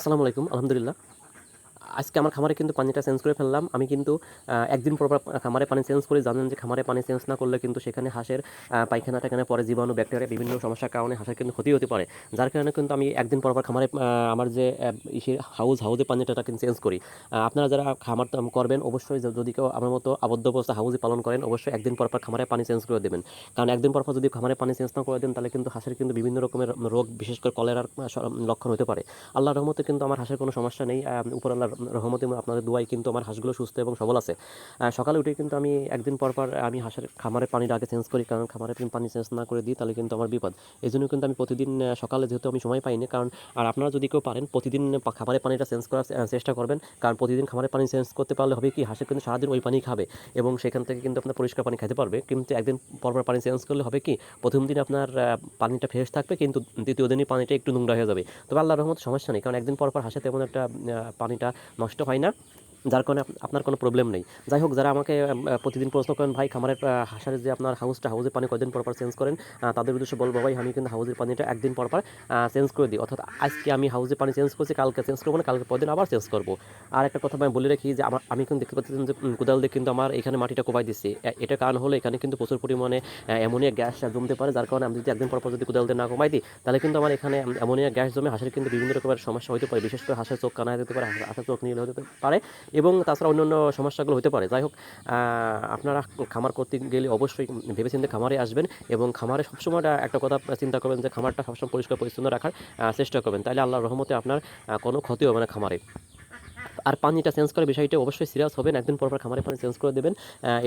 আসসালামু আলাইকুম আলহামদুলিল্লাহ। আজকে আমার খামারে কিন্তু পানিটা চেঞ্জ করে ফেললাম। আমি কিন্তু একদিন পর খামারে পানি চেঞ্জ করে জানেন যে খামারে পানি চেঞ্জ না করলে কিন্তু সেখানে হাঁসের পায়খানা টাইখানা পরে জীবাণু, ব্যাকটেরিয়া, বিভিন্ন সমস্যার কারণে হাঁসের কিন্তু ক্ষতি হতে পারে। যার কারণে কিন্তু আমি একদিন পর পর খামারে আমার যে ইসের হাউস, হাউসে পানিটা কিন্তু চেঞ্জ করি। আপনারা যারা খামার করবেন, অবশ্যই যদি কেউ আমার মতো আবদ্ধ অবস্থা হাউসে পালন করেন, অবশ্যই একদিন পর পর খামারে পানি চেঞ্জ করে দেবেন। কারণ একদিন পর পর যদি খামারে পানি চেঞ্জ না করে দেন, তাহলে কিন্তু হাঁসের কিন্তু বিভিন্ন রকমের রোগ, বিশেষ করে কলেরার লক্ষণ হতে পারে। আল্লাহর রহমতে কিন্তু আমার হাঁসের কোনো সমস্যা নেই। উপর আল্লাহর রহমতে আপনাদের দোয়াই কিন্তু আমার হাঁসগুলো সুস্থ এবং সবল আছে। সকালে উঠে কিন্তু আমি একদিন পর পর, আমি হাঁসের খামারের পানিটা আগে চেঞ্জ করি, কারণ খামারে পানি চেঞ্জ না করে দিই, তাহলে কিন্তু আমার বিপদ। এই জন্য কিন্তু আমি প্রতিদিন সকালে যেহেতু আমি সময় পাইনি, কারণ, আর আপনারা যদি কেউ পারেন, প্রতিদিন খামারের পানিটা চেঞ্জ করার চেষ্টা করবেন। কারণ প্রতিদিন খামারের পানি চেঞ্জ করতে পারলে হবে কি হাঁসের কিন্তু সারাদিন ওই পানি খাবে এবং সেখান থেকে কিন্তু আপনার পরিষ্কার পানি খেতে পারবে। কিন্তু একদিন পর পর পানি চেঞ্জ করলে হবে কি, প্রথম দিন আপনার পানিটা ফ্রেশ থাকবে, কিন্তু দ্বিতীয় দিনই পানিটা একটু নোংরা হয়ে যাবে। তবে আল্লাহর রহমত সমস্যা নেই, কারণ একদিন পর পর হাসে তেমন একটা পানিটা নষ্ট হয় না। যার কারণে আপনার কোনো প্রবলেম নেই। যাই হোক, যারা আমাকে প্রতিদিন প্রশ্ন করেন, ভাই, খামারের হাঁসের যে আপনার হাউসটা হাউসের পানি কয়দিন পর পর চেঞ্জ করেন? তাদের উদ্দেশ্যে বলব, ভাই, আমি কিন্তু হাউসের পানিটা একদিন পর পর চেঞ্জ করে দিই। অর্থাৎ আজকে আমি হাউসের পানি চেঞ্জ করছি, কালকে চেঞ্জ করব না, কালকে পরদিন আবার চেঞ্জ করব। আর একটা কথা আমি বলে রাখি যে, আমার, আমি কিন্তু দেখতে পাচ্ছি যে কোদাল দিয়ে কিন্তু আমার এখানে মাটিটা কোপাই দিচ্ছি। এটা কারণ হলো এখানে কিন্তু প্রচুর পরিমাণে অ্যামোনিয়া গ্যাস জমতে পারে, যার কারণে আমি যদি একদিন পর পর যদি কোদাল দিয়ে না কমাই দিই, তাহলে কিন্তু আমার এখানে অ্যামোনিয়া গ্যাস জমে হাঁসের কিন্তু বিভিন্ন রকমের সমস্যা হতে পারে। বিশেষ করে হাঁসের চোখ কানা যেতে পারে, হাঁস- হাঁসের চোখ নীল হতে পারে। এবং তাছাড়া অন্য অন্যান্য সমস্যাগুলো হতে পারে। যাই হোক আপনারা খামার করতে গেলে অবশ্যই ভেবেচিন্তে খামারে আসবেন এবং খামারে সবসময় একটা কথা চিন্তা করবেন যে খামারটা সবসময় পরিষ্কার পরিচ্ছন্ন রাখার চেষ্টা করবেন। তাহলে আল্লাহর রহমতে আপনার কোনো ক্ষতি হবে না খামারে। আর পানিটা চেঞ্জ করার বিষয়টা অবশ্যই সিরিয়াস হবেন, একদিন পর পর খামারে পানি চেঞ্জ করে দেবেন।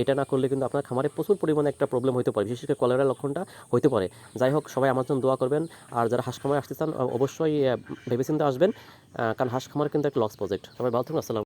এটা না করলে কিন্তু আপনার খামারে প্রচুর পরিমাণে একটা প্রবলেম হতে পারে, বিশেষ করে কলেরার লক্ষণটা হতে পারে। যাই হোক, সবাই আমার জন্য দোয়া করবেন। আর যারা হাঁস খামারে আসতে চান, অবশ্যই ভেবেচিন্তে আসবেন। কারণ হাঁস খামার কিন্তু একটা লস প্রজেক্ট সবাই ভালো থাকুন, আসসালাম